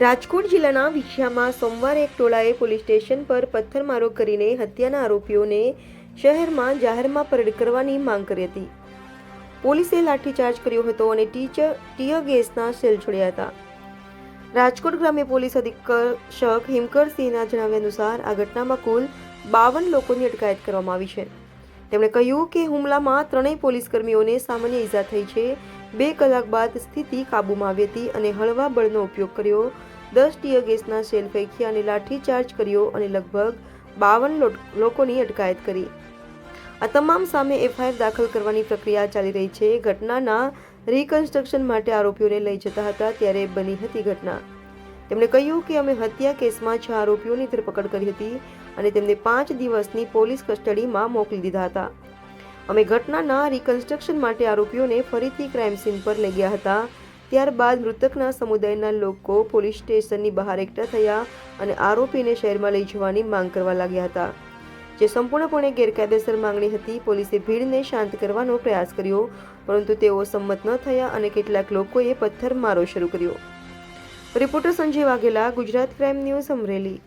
રાજકોટ જિલ્લાના વિછિયામાં સોમવારે એક ટોળાએ પોલીસ સ્ટેશન પર પથ્થરમારો કરીને હત્યાના આરોપીઓને શહેરમાં જાહેરમાં પરેડ કરવાની માંગ કરી હતી. પોલીસે લાઠીચાર્જ કર્યો હતો અને ટીચર ટીયર ગેસના સેલ છોડ્યા હતા. રાજકોટ ગ્રામ્ય પોલીસ અધિક્ષક હિમકરસિંહના જણાવ્યા અનુસાર આ ઘટનામાં કુલ બાવન લોકોની અટકાયત કરવામાં આવી છે. તેમણે કહ્યું કે હુમલામાં ત્રણેય પોલીસ કર્મીઓને સામાન્ય ઈજા થઈ છે બે કલાક બાદ સ્થિતિ કાબૂમાં આવી હતી અને હળવા બળનો ઉપયોગ કર્યો. દસ ટીયર ગેસના સેલ ફેંકી અને લાઠીચાર્જ કર્યો અને લગભગ બાવન લોકોની અટકાયત કરી. આ તમામ સામે એફઆઈઆર દાખલ કરવાની પ્રક્રિયા ચાલી રહી છે. ઘટનાના રિકન્સ્ટ્રક્શન માટે આરોપીઓને લઈ જતા હતા ત્યારે બની હતી ઘટના. તેમણે કહ્યું કે અમે હત્યા કેસમાં છ આરોપીઓની ધરપકડ કરી હતી અને તેમને પાંચ દિવસની પોલીસ કસ્ટડીમાં મોકલી દીધા હતા. અમે ઘટનાના રિકન્સ્ટ્રક્શન માટે આરોપીઓને ફરીથી ક્રાઇમ સીન પર લઈ ગયા હતા. ત્યારબાદ મૃતકના સમુદાયના લોકો પોલીસ સ્ટેશનની બહાર એકઠા થયા અને આરોપીને શહેરમાં લઈ જવાની માંગ કરવા લાગ્યા હતા. જે સંપૂર્ણપણે ગેરકાયદેસર માંગણી હતી, પોલીસે ભીડને શાંત કરવાનો પ્રયાસ કર્યો, પરંતુ તેઓ સંમત ન થયા અને કેટલાક લોકોએ પથ્થરમારો શરૂ કર્યો. Reporter Sanjay Vaghela, Gujarat crime news Amreli.